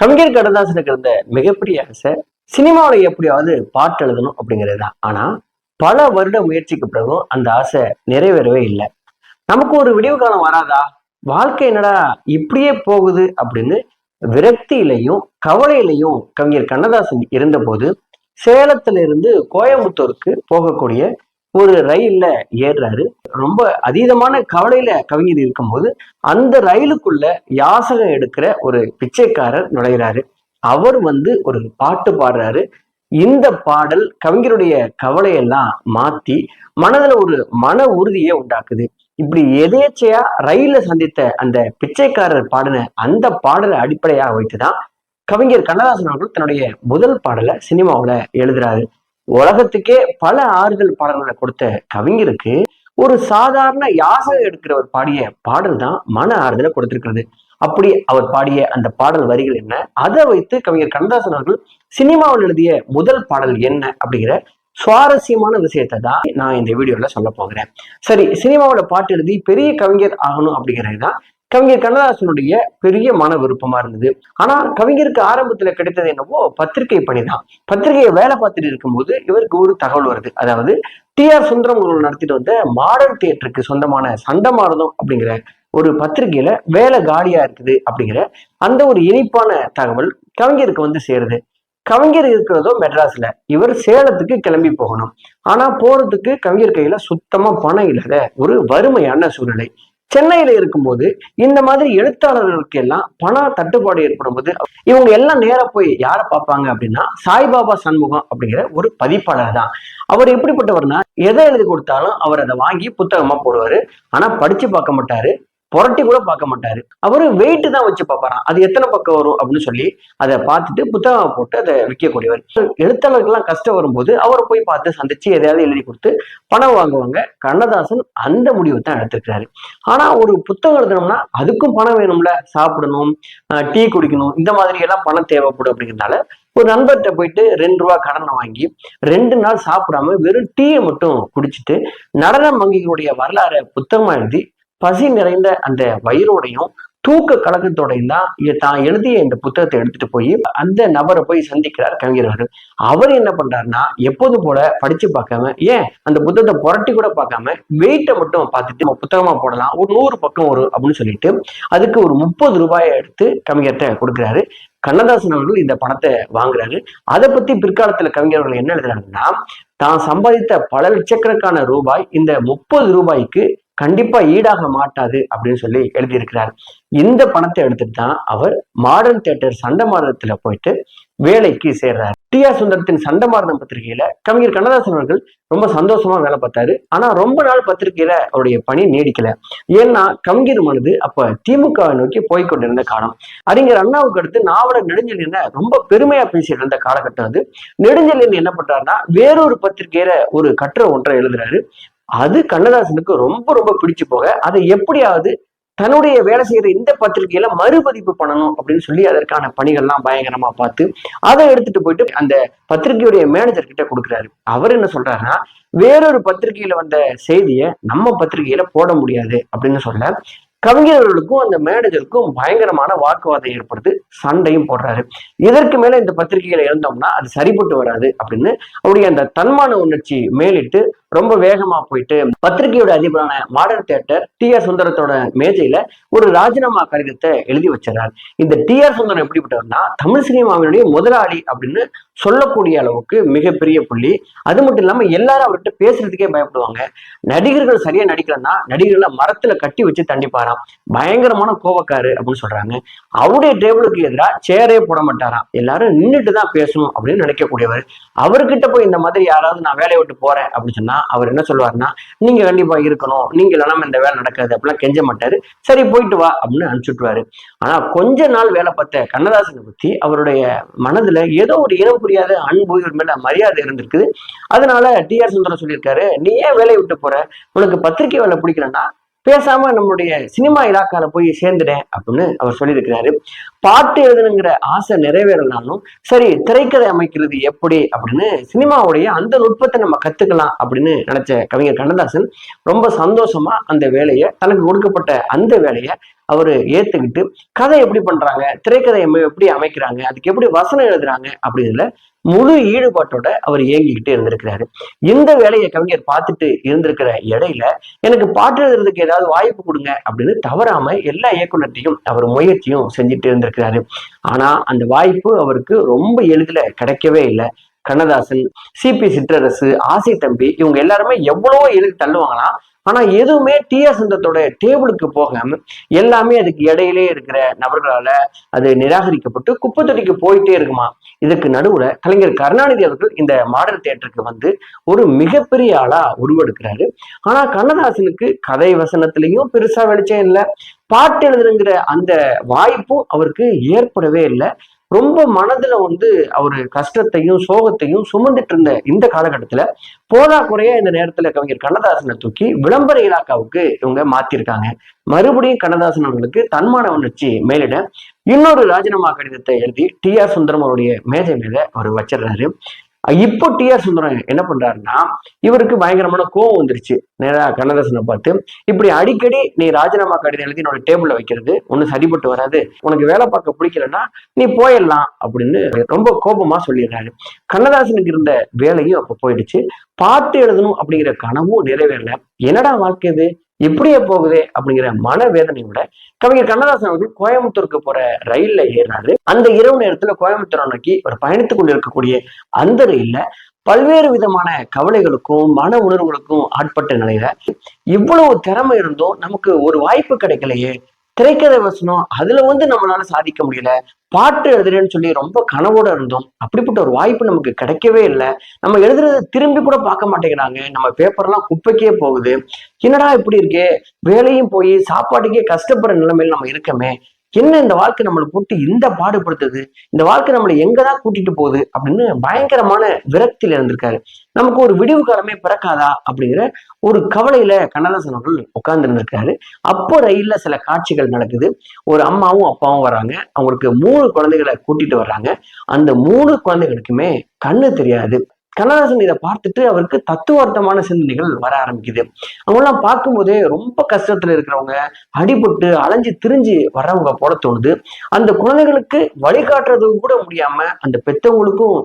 கவிஞர் கடதாசனுக்கு இருந்த மிகப்பெரிய ஆசை சினிமாவில் எப்படியாவது பாட்டு எழுதணும் அப்படிங்கிறது தான் ஆனா பல வருட முயற்சிக்கு பிறகும் அந்த ஆசை நிறைவேறவே இல்லை. நமக்கு ஒரு விடிவு காலம் வராதா? வாழ்க்கை என்னடா இப்படியே போகுது அப்படின்னு விரக்தியிலையும் கவலையிலையும் கவிஞர் கண்ணதாசன் இருந்தபோது சேலத்துல இருந்து கோயம்புத்தூருக்கு போகக்கூடிய ஒரு ரயில்ல ஏறுறாரு. ரொம்ப அதீதமான கவலையில கவிஞர் இருக்கும்போது அந்த ரயிலுக்குள்ள யாசகம் எடுக்கிற ஒரு பிச்சைக்காரர் நுழைகிறாரு அவர் வந்து ஒரு பாட்டு பாடுறாரு. இந்த பாடல் கவிஞருடைய கவலையெல்லாம் மாத்தி மனதுல ஒரு மன உறுதியை உண்டாக்குது. இப்படி எதேச்சையா ரயில சந்தித்த அந்த பிச்சைக்காரர் பாடின அந்த பாடலை அடிப்படையாக வைத்துதான் கவிஞர் கண்ணதாசன் அவர்கள் தன்னுடைய முதல் பாடலை சினிமாவுல எழுதுறாரு. உலகத்துக்கே பல ஆறுதல் பாடல்களை கொடுத்த கவிஞருக்கு ஒரு சாதாரண யாசகம் எடுக்கிறவர் பாடிய பாடல் தான் மன ஆறுதலை கொடுத்திருக்கிறது. அப்படி அவர் பாடிய அந்த பாடல் வரிகள் என்ன? அதை வைத்து கவிஞர் கண்ணதாசன் அவர்கள் சினிமாவில் எழுதிய முதல் பாடல் என்ன அப்படிங்கிற சுவாரஸ்யமான விஷயத்தை தான் நான் இந்த வீடியோல சொல்ல போகிறேன். சரி சினிமாவில் பாட்டு எழுதி பெரிய கவிஞர் ஆகணும் அப்படிங்கிறது தான் கவிஞர் கண்ணதாசனுடைய பெரிய மன விருப்பமா இருந்தது. ஆனா கவிஞருக்கு ஆரம்பத்துல கிடைத்தது என்னவோ பத்திரிகை பணிதான். பத்திரிகையை வேலை பார்த்துட்டு இருக்கும்போது இவருக்கு ஒரு தகவல் வருது. அதாவது டி ஆர் சுந்தரம் அவர்கள் நடத்திட்டு வந்த மாடர்ன் தியேட்டருக்கு சொந்தமான சண்டமாரதம் அப்படிங்கிற ஒரு பத்திரிகையில வேலை காலியா இருக்குது அப்படிங்கிற அந்த ஒரு இனிப்பான தகவல் கவிஞருக்கு வந்து சேருது. கவிஞர் இருக்கிறதோ மெட்ராஸ்ல. இவர் சேலத்துக்கு கிளம்பி போகணும். ஆனா போறதுக்கு கவிஞர் கையில சுத்தமா பணம் இல்லாத ஒரு வறுமையான சூழ்நிலை. சென்னையில இருக்கும்போது இந்த மாதிரி எழுத்தாளர்களுக்கு எல்லாம் பண தட்டுப்பாடு ஏற்படும் போது இவங்க எல்லாம் நேர போய் யாரை பார்ப்பாங்க அப்படின்னா சாய்பாபா சண்முகம் அப்படிங்கிற ஒரு பதிப்பாளர் தான். அவர் எப்படிப்பட்டவர்னா எதை எழுதி கொடுத்தாலும் அவர் அதை வாங்கி புத்தகமா போடுவாரு. ஆனா படிச்சு பார்க்க மாட்டாரு. புரட்டி கூட பார்க்க மாட்டாரு. அவரு வெயிட் தான் வச்சு பார்ப்பாராம். அது எத்தனை பக்கம் வரும் அப்படின்னு சொல்லி அதை பார்த்துட்டு புத்தகம் போட்டு அதை விற்கக்கூடியவர். எழுத்தாளர்கள்லாம் கஷ்டம் வரும்போது அவரை போய் பார்த்து சந்திச்சு எதையாவது எழுதி கொடுத்து பணம் வாங்குவாங்க. கண்ணதாசன் அந்த முடிவை தான் எடுத்திருக்கிறாரு. ஆனா ஒரு புத்தகம் எழுதணும்னா அதுக்கும் பணம் வேணும்ல. சாப்பிடணும் டீ குடிக்கணும் இந்த மாதிரி எல்லாம் பணம் தேவைப்படும் அப்படிங்கிறதுனால ஒரு நண்பர்கிட்ட போயிட்டு ரெண்டு ரூபா கடனை வாங்கி ரெண்டு நாள் சாப்பிடாம வெறும் டீயை மட்டும் குடிச்சிட்டு நடன வங்கிகளுடைய வரலாறை புத்தகமா எழுதி பசி நிறைந்த அந்த வயிறோடையும் தூக்க கலக்கத்தோடையும் தான் தான் எழுதிய இந்த புத்தகத்தை எடுத்துட்டு போய் அந்த நபரை போய் சந்திக்கிறார் கவிஞர் அவர்கள். அவர் என்ன பண்றாருன்னா எப்போது போல படிச்சு பார்க்காம ஏன் அந்த புத்தகத்தை புரட்டி கூட பார்க்காம வெயிட்டை மட்டும் பார்த்துட்டு நம்ம புத்தகமா போடலாம் ஒரு நூறு பக்கம் வரும் அப்படின்னு சொல்லிட்டு அதுக்கு ஒரு முப்பது ரூபாயை எடுத்து கவிஞர்கிட்ட கொடுக்குறாரு. கண்ணதாசன் அவர்கள் இந்த பணத்தை வாங்குறாரு. அதை பத்தி பிற்காலத்துல கவிஞர்கள் என்ன எழுதுறாங்கன்னா தான் சம்பாதித்த பல லட்சக்கணக்கான ரூபாய் இந்த முப்பது ரூபாய்க்கு கண்டிப்பா ஈடாக மாட்டாது அப்படின்னு சொல்லி எழுதியிருக்கிறார். இந்த பணத்தை எடுத்துட்டு தான் அவர் மாடர்ன் தியேட்டர் சண்டமாரதத்துல போயிட்டு வேலைக்கு சேர்றாரு. டி ஆர் சுந்தரத்தின் சண்டமாரதம் பத்திரிகையில கவிஞர் கண்ணதாசன் அவர்கள் ரொம்ப சந்தோஷமா வேலை பார்த்தாரு. ஆனா ரொம்ப நாள் பத்திரிகையில அவருடைய பணி நீடிக்கல. ஏன்னா கவிஞர் மனது அப்ப திமுகவை நோக்கி போய் கொண்டிருந்த காலம். அறிஞர் அண்ணாவுக்கு அடுத்து நாவலர் நெடுஞ்செழியனை ரொம்ப பெருமையா பேசிட்டு இருந்த காலகட்டம் அது. நெடுஞ்செழியன் என்ன பண்றாருன்னா வேறொரு பத்திரிகையில ஒரு கட்டுரை ஒன்றை எழுதுறாரு. அது கண்ணதாசனுக்கு ரொம்ப ரொம்ப பிடிச்சு போக அதை எப்படியாவது தன்னுடைய வேலை செய்யற இந்த பத்திரிகையில மறுபதிப்பு பண்ணணும் அப்படின்னு சொல்லி அதற்கான பணிகள்லாம் பயங்கரமா பார்த்து அதை எடுத்துட்டு போயிட்டு அந்த பத்திரிகையுடைய மேனேஜர் கிட்ட கொடுக்குறாரு. அவர் என்ன சொல்றாருன்னா வேறொரு பத்திரிகையில வந்த செய்தியை நம்ம பத்திரிகையில போட முடியாது அப்படின்னு சொல்ல கவிஞர்களுக்கும் அந்த மேனேஜருக்கும் பயங்கரமான வாக்குவாதம் ஏற்படுது சண்டையும் போடுறாரு. இதற்கு மேல இந்த பத்திரிகையில இருந்தோம்னா அது சரிப்பட்டு வராது அப்படின்னு அவருடைய அந்த தன்மான உணர்ச்சி மேலிட்டு ரொம்ப வேகமா போயிட்டு பத்திரிகையோட அதிபரான மாடர்ன் தியேட்டர் டி ஆர் சுந்தரத்தோட மேஜையில ஒரு ராஜினாமா கடிதத்தை எழுதி வச்சிடறாரு. இந்த டி ஆர் சுந்தரம் எப்படிப்பட்டவர்னா தமிழ் சினிமாவினுடைய முதலாளி அப்படின்னு சொல்லக்கூடிய அளவுக்கு மிகப்பெரிய புள்ளி. அது மட்டும் இல்லாம எல்லாரும் அவர்கிட்ட பேசுறதுக்கே பயப்படுவாங்க. நடிகர்கள் சரியா நடிக்கலன்னா நடிகர்களை மரத்துல கட்டி வச்சு தண்டிப்பாராம். பயங்கரமான கோவக்காரு அப்படின்னு சொல்றாங்க. அவருடைய டேபிளுக்கு எதிராக சேரே போட மாட்டாராம். எல்லாரும் நின்றுட்டு தான் பேசணும் அப்படின்னு நினைக்கக்கூடியவர். அவர்கிட்ட போய் இந்த மாதிரி யாராவது நான் வேலையை விட்டு போறேன் அப்படின்னு சொன்னா அவர் என்ன சொல்லுவார்னா நீங்க கண்டிப்பா இருக்கணும். நீங்க இல்லாம இந்த வேலை நடக்காது. அப்படிலாம் கெஞ்ச மாட்டாரு. சரி போயிட்டு வா. அப்படின்னு அனுப்பிச்சுட்டுவாரு ஆனா கொஞ்ச நாள் வேலை பார்த்த கண்ணதாசனை பத்தி அவருடைய மனதுல ஏதோ ஒரு இனம் புரியாத அன்பு இவர் மேல மரியாதை இருந்திருக்குது. அதனால டி ஆர் சுந்தரம் சொல்லியிருக்காரு நீ ஏன் வேலையை விட்டு போற? உனக்கு பத்திரிகை வேலை பிடிக்கலன்னா பேசாம நம்மளுடைய சினிமா இலாக்கால போய் சேர்ந்துட்டேன் அப்படின்னு அவர் சொல்லியிருக்கிறாரு. பாட்டு எழுதணுங்கிற ஆசை நிறைவேறினாலும் சரி திரைக்கதை அமைக்கிறது எப்படி அப்படின்னு சினிமாவுடைய அந்த நுட்பத்தை நம்ம கத்துக்கலாம் அப்படின்னு நினைச்ச கவிஞர் கண்ணதாசன் ரொம்ப சந்தோஷமா அந்த வேலையை தனக்கு கொடுக்கப்பட்ட அந்த வேலையை அவர் ஏத்துக்கிட்டு கதை எப்படி பண்றாங்க திரைக்கதை எப்படி அமைக்கிறாங்க அதுக்கு எப்படி வசனம் எழுதுறாங்க அப்படிங்கிறதுல முழு ஈடுபாட்டோட அவர் இயங்கிக்கிட்டு இருந்திருக்கிறாரு. இந்த வேலையை கவிஞர் பார்த்துட்டு இருந்திருக்கிற இடையில எனக்கு பாட்டு எழுதுறதுக்கு ஏதாவது வாய்ப்பு கொடுங்க அப்படின்னு தவறாம எல்லா இயக்குனர்ட்டையும் அவர் முயற்சியும் செஞ்சுட்டு இருந்திருக்கிறாரு. ஆனா அந்த வாய்ப்பு அவருக்கு ரொம்ப எளிதில் கிடைக்கவே இல்லை. கண்ணதாசன் சிபி சிற்றரசு ஆசை தம்பி இவங்க எல்லாருமே எவ்வளவோ எழுதி தள்ளுவாங்களாம். ஆனா எதுவுமே டிஆர் சுந்தரத்தோட டேபிளுக்கு போகாம எல்லாமே அதுக்கு இடையிலே இருக்கிற நபர்களால அது நிராகரிக்கப்பட்டு குப்பை தொட்டிக்கு போயிட்டே இருக்குமா? இதுக்கு நடுவுல கலைஞர் கருணாநிதி அவர்கள் இந்த மாடல் தியேட்டருக்கு வந்து ஒரு மிகப்பெரிய ஆளா உருவெடுக்கிறாரு. ஆனா கண்ணதாசனுக்கு கதை வசனத்திலையும் பெருசா வெளிச்சம் இல்லை. பாட்டு எழுதுறங்கிற அந்த வாய்ப்பும் அவருக்கு ஏற்படவே இல்லை. ரொம்ப மனதுல வந்து அவர் கஷ்டத்தையும் சோகத்தையும் சுமந்துட்டு இருந்த இந்த காலகட்டத்துல போதா குறைய இந்த நேரத்துல கவிஞர் கண்ணதாசனை தூக்கி விளம்பர இலாக்காவுக்கு இவங்க மாத்திருக்காங்க. மறுபடியும் கண்ணதாசன் அவர்களுக்கு தன்மான உணர்ச்சி மேலிட. இன்னொரு ராஜினாமா கடிதத்தை எழுதி டி ஆர் சுந்தரம் அவருடைய மேஜை மேல அவர் வச்சிடுறாரு. இப்போ டி ஆர் சுந்தரம் என்ன பண்றாருன்னா இவருக்கு பயங்கரமான கோவம் வந்துருச்சு. நேரா கண்ணதாசனை பார்த்து இப்படி அடிக்கடி நீ ராஜினாமா கடிதம் எழுதி என்னோட டேபிள்ல வைக்கிறது ஒன்றும் சரிப்பட்டு வராது. உனக்கு வேலை பார்க்க பிடிக்கலன்னா நீ போயிடலாம். அப்படின்னு ரொம்ப கோபமா சொல்லிடுறாரு. கண்ணதாசனுக்கு இருந்த வேலையும் அப்ப போயிடுச்சு. பார்த்து எழுதணும் அப்படிங்கிற கனவும் நிறைவேறல. என்னடா வாழ்க்கை இது? இப்படியே போகுதே அப்படிங்கிற மனவேதனையோட கவிஞர் கண்ணதாசன் அவர்கள் கோயம்புத்தூருக்கு போற ரயில்ல ஏறினாரு அந்த இரவு நேரத்துல கோயம்புத்தூர் நோக்கி ஒரு பயணித்துக் கொண்டிருக்கக்கூடிய அந்த ரயில்ல பல்வேறு விதமான கவலைகளுக்கும் மன உணர்வுகளுக்கும் ஆட்பட்ட நிலையில இவ்வளவு திறமை இருந்தும் நமக்கு ஒரு வாய்ப்பு கிடைக்கலையே. திரைக்கதை வசனம் அதுல வந்து நம்மளால சாதிக்க முடியல. பாட்டு எழுதுறேன்னு சொல்லி ரொம்ப கனவோட இருந்தோம். அப்படிப்பட்ட ஒரு வாய்ப்பு நமக்கு கிடைக்கவே இல்லை. நம்ம எழுதுறதை திரும்பி கூட பார்க்க மாட்டேங்கிறாங்க. நம்ம பேப்பர்லாம் குப்பைக்கே போகுது. என்னடா இப்படி இருக்கே? வேலையும் போய் சாப்பாட்டுக்கே கஷ்டப்படுற நிலைமையில நம்ம இருக்கமே. என்ன இந்த வாழ்க்கை நம்மளை போட்டு இந்த பாடுபடுத்துது? இந்த வாழ்க்கை நம்மளை எங்கதான் கூட்டிட்டு போகுது? அப்படின்னு பயங்கரமான விரக்தியில இருந்திருக்காரு. நமக்கு ஒரு விடிவு காலமே பிறக்காதா? அப்படிங்கிற ஒரு கவலையில கண்ணதாசன் அவர்கள் உட்கார்ந்து இருந்திருக்காரு. அப்போ ரயில்ல சில காட்சிகள் நடக்குது. ஒரு அம்மாவும் அப்பாவும் வராங்க அவங்களுக்கு மூணு குழந்தைகளை கூட்டிட்டு வர்றாங்க. அந்த மூணு குழந்தைகளுக்குமே கண்ணு தெரியாது. கண்ணதாசன் இதை பார்த்துட்டு அவருக்கு தத்துவார்த்தமான சிந்தனைகள் வர ஆரம்பிக்குது. அவங்கெல்லாம் பார்க்கும்போதே ரொம்ப கஷ்டத்துல இருக்கிறவங்க அடிபட்டு அலைஞ்சு திரிஞ்சு வர்றவங்க போல தோணுது. அந்த குழந்தைகளுக்கு வழிகாட்டுறதும் கூட முடியாம அந்த பெத்தவங்களுக்கும்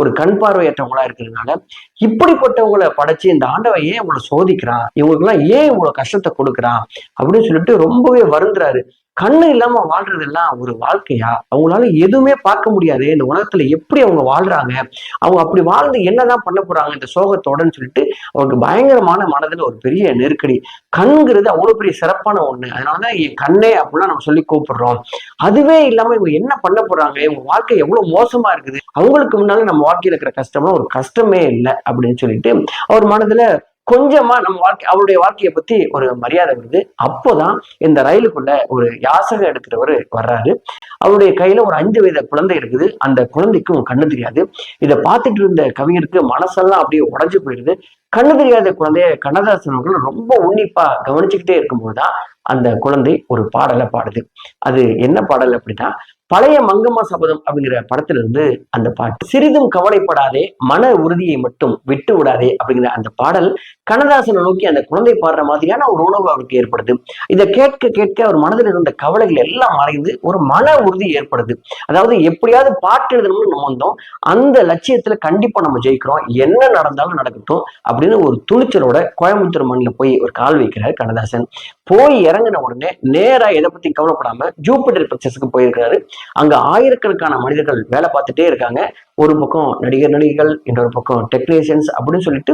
ஒரு கண் பார்வையற்றவங்களா இருக்கிறதுனால இப்படிப்பட்டவங்களை படைச்சு இந்த ஆண்டவன் ஏன் இவங்களை சோதிக்கிறான் இவங்களுக்குலாம் ஏன் இவ்வளவு கஷ்டத்தை கொடுக்குறான் அப்படின்னு சொல்லிட்டு ரொம்பவே வருந்துறாரு. கண்ணு இல்லாம வாழ்றதெல்லாம் ஒரு வாழ்க்கையா? அவங்களால எதுவுமே பார்க்க முடியாது. இந்த உலகத்துல எப்படி அவங்க வாழ்றாங்க? அவங்க அப்படி வாழ்ந்து என்னதான் பண்ண போறாங்க இந்த சோகத்தோடன்னு சொல்லிட்டு அவருக்கு பயங்கரமான மனதுல ஒரு பெரிய நெருக்கடி. கண்ங்கிறது அவ்வளவு பெரிய சிறப்பான ஒண்ணு. அதனாலதான் என் கண்ணே அப்படிலாம் நம்ம சொல்லி கூப்பிடுறோம். அதுவே இல்லாம இவங்க என்ன பண்ண போறாங்க? இவங்க வாழ்க்கை எவ்வளவு மோசமா இருக்குது? அவங்களுக்கு முன்னால நம்ம வாழ்க்கையில இருக்கிற கஷ்டம்லாம் ஒரு கஷ்டமே இல்லை அப்படின்னு சொல்லிட்டு அவர் மனதுல கொஞ்சமா நம்ம வாழ்க்கை அவருடைய வாழ்க்கையை பத்தி ஒரு மரியாதை வருது அப்போதான் இந்த ரயிலுக்குள்ள ஒரு யாசகம் எடுக்கிறவர் வர்றாரு. அவருடைய கையில ஒரு அஞ்சு வயது குழந்தை இருக்குது. அந்த குழந்தைக்கும் கண்ணு தெரியாது. இதை பார்த்துட்டு இருந்த கவிஞருக்கு மனசெல்லாம் அப்படியே உடைஞ்சு போயிடுது. கண்ணு தெரியாத குழந்தைய கண்ணதாசன் அவர்கள் ரொம்ப உன்னிப்பா கவனிச்சுக்கிட்டே இருக்கும்போதுதான் அந்த குழந்தை ஒரு பாடலை பாடுது. அது என்ன பாடல் அப்படின்னா பழைய மங்கம்மா சபதம் அப்படிங்கிற படத்துல இருந்து அந்த பாட்டு சிறிதும் கவலைப்படாதே மன உறுதியை மட்டும் விட்டு விடாதே அப்படிங்கிற அந்த பாடல் கனதாசனை நோக்கி அந்த குழந்தை பாடுற மாதிரியான ஒரு உணவு அவருக்கு ஏற்படுது. இதை கேட்க கேட்க அவர் மனதில் இருந்த கவலைகள் எல்லாம் மறைந்து ஒரு மன உறுதி ஏற்படுது. அதாவது எப்படியாவது பாட்டு எழுதணும்னு நம்ம வந்தோம். அந்த லட்சியத்துல கண்டிப்பா நம்ம ஜெயிக்கிறோம். என்ன நடந்தாலும் நடக்கட்டும் அப்படின்னு ஒரு துணிச்சலோட கோயம்புத்தூர் மண்ணில் போய் ஒரு கால் வைக்கிறார் கனதாசன் போய் இறங்கின உடனே நேரா எதை பத்தி கவலைப்படாம ஜூபிட்டர் பிக்சர்ஸ்க்கு போயிருக்காரு அங்க ஆயிரக்கணக்கான மனிதர்கள் வேலை பார்த்துட்டே இருக்காங்க. ஒரு பக்கம் நடிகர் நடிகைகள் இன்னொரு பக்கம் டெக்னீஷியன்ஸ் அப்படின்னு சொல்லிட்டு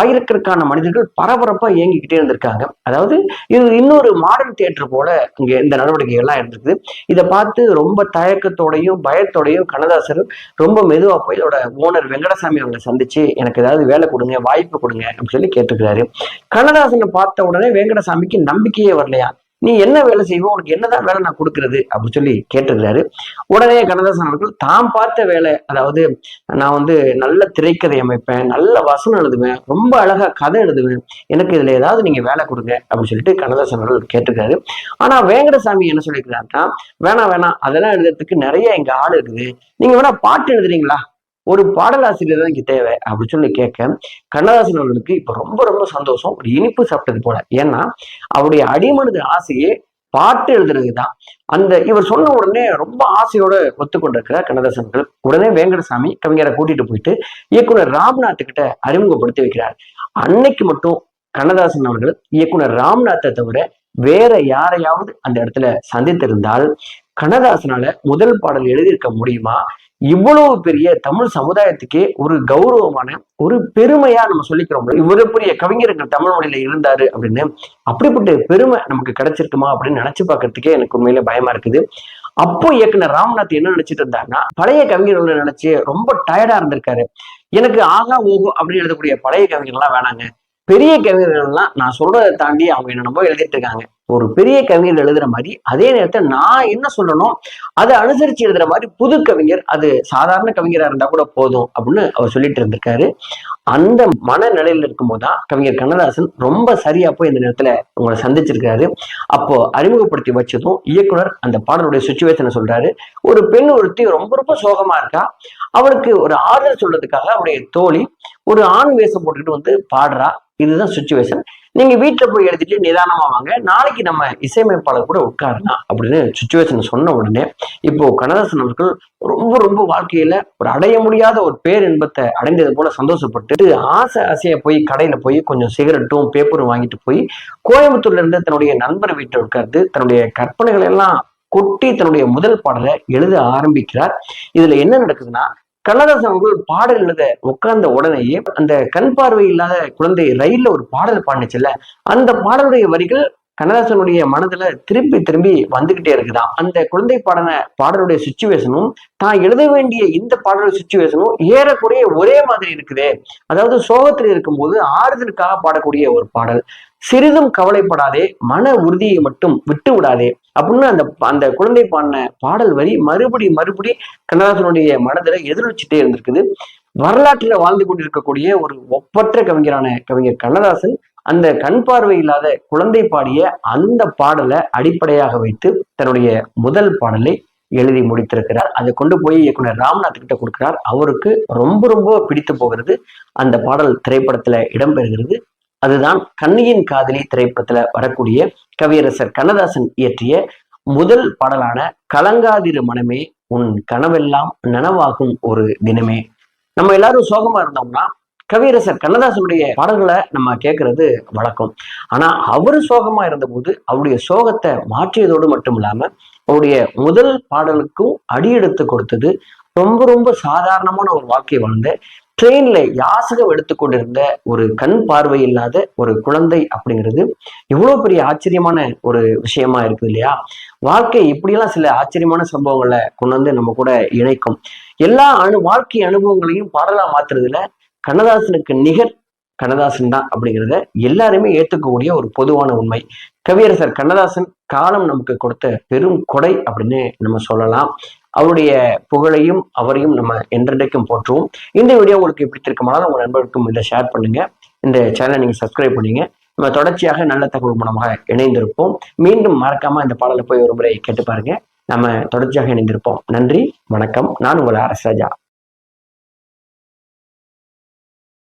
ஆயிரக்கணக்கான மனிதர்கள் பரபரப்பா இயங்கிக்கிட்டே இருந்திருக்காங்க. அதாவது இது இன்னொரு மாடர்ன் தியேட்டர் போல இங்க இந்த நடவடிக்கைகள்லாம் இருந்திருக்குது. இதை பார்த்து ரொம்ப தயக்கத்தோடையும் பயத்தோடையும் கண்ணதாசர் ரொம்ப மெதுவா போய் இதோட ஓனர் வெங்கடசாமி அவங்களை சந்திச்சு எனக்கு ஏதாவது வேலை கொடுங்க வாய்ப்பு கொடுங்க அப்படின்னு சொல்லி கேட்டுக்கிறாரு கண்ணதாசனை பார்த்த உடனே வெங்கடசாமிக்கு நம்பிக்கை நம்பிக்கையே வரலையா? நீ என்ன வேலை செய்வோம் உனக்கு என்னதான் வேலை நான் கொடுக்கறது? அப்படின்னு சொல்லி கேட்டிருக்கிறாரு. உடனே கண்ணதாசன் அவர்கள் தாம் பார்த்த வேலை அதாவது நான் வந்து நல்ல திரைக்கதை அமைப்பேன் நல்ல வசனம் எழுதுவேன் ரொம்ப அழகா கதை எழுதுவேன் எனக்கு இதுல ஏதாவது நீங்க வேலை கொடுங்க அப்படின்னு சொல்லிட்டு கண்ணதாசன் அவர்கள் கேட்டிருக்காரு ஆனா வேங்கடசாமி என்ன சொல்லியிருக்கிறாருன்னா வேணாம் வேணாம் அதெல்லாம் எழுதுறதுக்கு நிறைய இங்க ஆள் இருக்குது. நீங்க வேணா பாட்டு எழுதுறீங்களா? ஒரு பாடலாசிரியர் தான் இங்க தேவை அப்படின்னு சொல்லி கேட்க கண்ணதாசன் அவர்களுக்கு இப்ப ரொம்ப ரொம்ப சந்தோஷம். ஒரு இனிப்பு சாப்பிட்டது போல. ஏன்னா அவருடைய அடிமனது ஆசையே பாட்டு எழுதுறது தான் அந்த இவர் சொன்ன உடனே ரொம்ப ஆசையோட ஒத்துக்கொண்டிருக்கிறார் கண்ணதாசன்கள். உடனே வேங்கடசாமி கவிஞரை கூட்டிட்டு போயிட்டு இயக்குனர் ராம்நாத் கிட்ட அறிமுகப்படுத்தி வைக்கிறார். அன்னைக்கு மட்டும் கண்ணதாசன் அவர்கள் இயக்குனர் ராம்நாத்தை தவிர வேற யாரையாவது அந்த இடத்துல சந்தித்திருந்தால் கண்ணதாசனால முதல் பாடல் எழுதியிருக்க முடியுமா? இவ்வளவு பெரிய தமிழ் சமுதாயத்துக்கே ஒரு கௌரவமான ஒரு பெருமையா நம்ம சொல்லிக்கிறோம். இவ்வளவு பெரிய கவிஞர்கள் தமிழ் மொழியில இருந்தாரு அப்படின்னு. அப்படிப்பட்ட பெருமை நமக்கு கிடைச்சிருக்குமா அப்படின்னு நினைச்சு பார்க்கறதுக்கே எனக்கு உண்மையில பயமா இருக்குது. அப்போ இயக்குனர் ராம்நாத் என்ன நினைச்சிட்டு இருந்தாருன்னா பழைய கவிஞர்களை நினைச்சு ரொம்ப டயர்டா இருந்திருக்காரு. எனக்கு ஆகா ஓகோ அப்படின்னு எழுதக்கூடிய பழைய கவிஞர்கள்லாம் வேணாங்க. பெரிய கவிஞர்கள்லாம் நான் சொல்றதை தாண்டி அவங்க என்னென்னமோ எழுதிட்டு இருக்காங்க. ஒரு பெரிய கவிஞர் எழுதுற மாதிரி அதே நேரத்தில் நான் என்ன சொல்லணும்? அதை அனுசரிச்சு எழுதுற மாதிரி புது கவிஞர் அது சாதாரண கவிஞரா இருந்தா கூட போதும் அப்படின்னு அவர் சொல்லிட்டு இருந்திருக்காரு. அந்த மனநிலையில இருக்கும்போது தான் கவிஞர் கண்ணதாசன் ரொம்ப சரியா போய் இந்த நேரத்துல உங்களை சந்திச்சிருக்காரு. அப்போ அறிமுகப்படுத்தி வச்சதும் இயக்குனர் அந்த பாடலுடைய சுச்சுவேஷனை சொல்றாரு. ஒரு பெண் ஒருத்தி ரொம்ப ரொம்ப சோகமா இருக்கா? அவளுக்கு ஒரு ஆறுதல் சொல்றதுக்காக அவருடைய தோழி ஒரு ஆண் வேஷம் போட்டுக்கிட்டு வந்து பாடுறா. இதுதான் சுச்சுவேஷன் நீங்க வீட்டுல போய் எழுதிட்டு நிதானமா வாங்க. நாளைக்கு நம்ம இசையமைப்பாளர் கூட உட்காரலாம் அப்படின்னு சுச்சுவேஷன் சொன்ன உடனே இப்போ கனதாசன் அவர்கள் ரொம்ப ரொம்ப வாழ்க்கையில ஒரு அடைய முடியாத ஒரு பேர் இன்பத்தை அடைந்தது போல சந்தோஷப்பட்டு ஆசை ஆசையா போய் கடையில போய் கொஞ்சம் சிகரெட்டும் பேப்பரும் வாங்கிட்டு போய் கோயம்புத்தூர்ல இருந்து தன்னுடைய நண்பர் வீட்டில் உட்கார்ந்து தன்னுடைய கற்பனைகள் எல்லாம் கொட்டி தன்னுடைய முதல் பாடலை எழுத ஆரம்பிக்கிறார். இதுல என்ன நடக்குதுன்னா கண்ணதாசன் அவர்கள் பாடல் எழுத உட்கார்ந்த உடனேயே அந்த கண் பார்வை இல்லாத குழந்தை ரயில்ல ஒரு பாடல் பாடிச்சுல்ல அந்த பாடலுடைய வரிகள் கண்ணதாசனுடைய மனதுல திரும்பி திரும்பி வந்துகிட்டே இருக்குதான் அந்த குழந்தை பாடன பாடலுடைய சுச்சுவேஷனும் தான் எழுத வேண்டிய இந்த பாடலுடைய சுச்சுவேஷனும் ஏறக்குறைய ஒரே மாதிரி இருக்குதே. அதாவது சோகத்தில் இருக்கும்போது ஆறுதலுக்காக பாடக்கூடிய ஒரு பாடல். சிறிதும் கவலைப்படாதே மன உறுதியை மட்டும் விட்டு விடாதே அப்படின்னு அந்த அந்த குழந்தை பாடின பாடல் வரி மறுபடி மறுபடி கண்ணதாசனுடைய மனதில் எதிரொலிச்சுட்டே இருந்திருக்குது. வரலாற்றில் வாழ்ந்து கொண்டிருக்கக்கூடிய ஒரு ஒப்பற்ற கவிஞரான கவிஞர் கண்ணதாசன் அந்த கண் பார்வை இல்லாத குழந்தை பாடிய அந்த பாடலை அடிப்படையாக வைத்து தன்னுடைய முதல் பாடலை எழுதி முடித்திருக்கிறார். அதை கொண்டு போய் இயக்குனர் ராம்நாத் கிட்ட கொடுக்கிறார். அவருக்கு ரொம்ப ரொம்ப பிடித்து போகிறது. அந்த பாடல் திரைப்படத்துல இடம்பெறுகிறது. அதுதான் கண்ணியின் காதலி திரைப்படத்துல வரக்கூடிய கவியரசர் கண்ணதாசன் இயற்றிய முதல் பாடலான கலங்காதிரு மனமே உன் கனவெல்லாம் நனவாகும் ஒரு தினமே நம்ம எல்லாரும் சோகமா இருந்தோம்னா கவியரசர் கண்ணதாசனுடைய பாடல்களை நம்ம கேட்கறது வழக்கம். ஆனா அவரு சோகமா இருந்தபோது அவருடைய சோகத்தை மாற்றியதோடு மட்டும் இல்லாம அவருடைய முதல் பாடலுக்கும் அடியெடுத்து கொடுத்தது ரொம்ப ரொம்ப சாதாரணமான ஒரு வாழ்க்கை வாழ்ந்த ட்ரெயின்ல யாசகம் எடுத்துக்கொண்டிருந்த ஒரு கண் பார்வை இல்லாத ஒரு குழந்தை அப்படிங்கிறது எவ்வளவு பெரிய ஆச்சரியமான ஒரு விஷயமா இருக்குது இல்லையா? வாழ்க்கை இப்படியெல்லாம் சில ஆச்சரியமான சம்பவங்களை கொண்டு வந்து நம்ம கூட இணைக்கும். எல்லா அணு வாழ்க்கை அனுபவங்களையும் பாடலா மாத்துறதுல கண்ணதாசனுக்கு நிகர் கண்ணதாசன் தான் அப்படிங்கிறத எல்லாருமே ஏற்றுக்கக்கூடிய ஒரு பொதுவான உண்மை. கவியரசர் கண்ணதாசன் காலம் நமக்கு கொடுத்த பெரும் கொடை அப்படின்னு நம்ம சொல்லலாம். அவருடைய புகழையும் அவரையும் நம்ம என்றென்றைக்கும் போற்றுவோம். இந்த வீடியோ உங்களுக்கு பிடித்திருக்குமானால் உங்கள் நண்பர்களுக்கும் இதை ஷேர் பண்ணுங்க. இந்த சேனலை நீங்கள் சப்ஸ்கிரைப் பண்ணுங்க. நம்ம தொடர்ச்சியாக நல்ல தகவல் மூலமாக இணைந்திருப்போம். மீண்டும் மறக்காம இந்த பாடலை போய் ஒரு முறை கேட்டு பாருங்க. நம்ம தொடர்ச்சியாக இணைந்திருப்போம். நன்றி வணக்கம். நான் உங்கள் அரசராஜா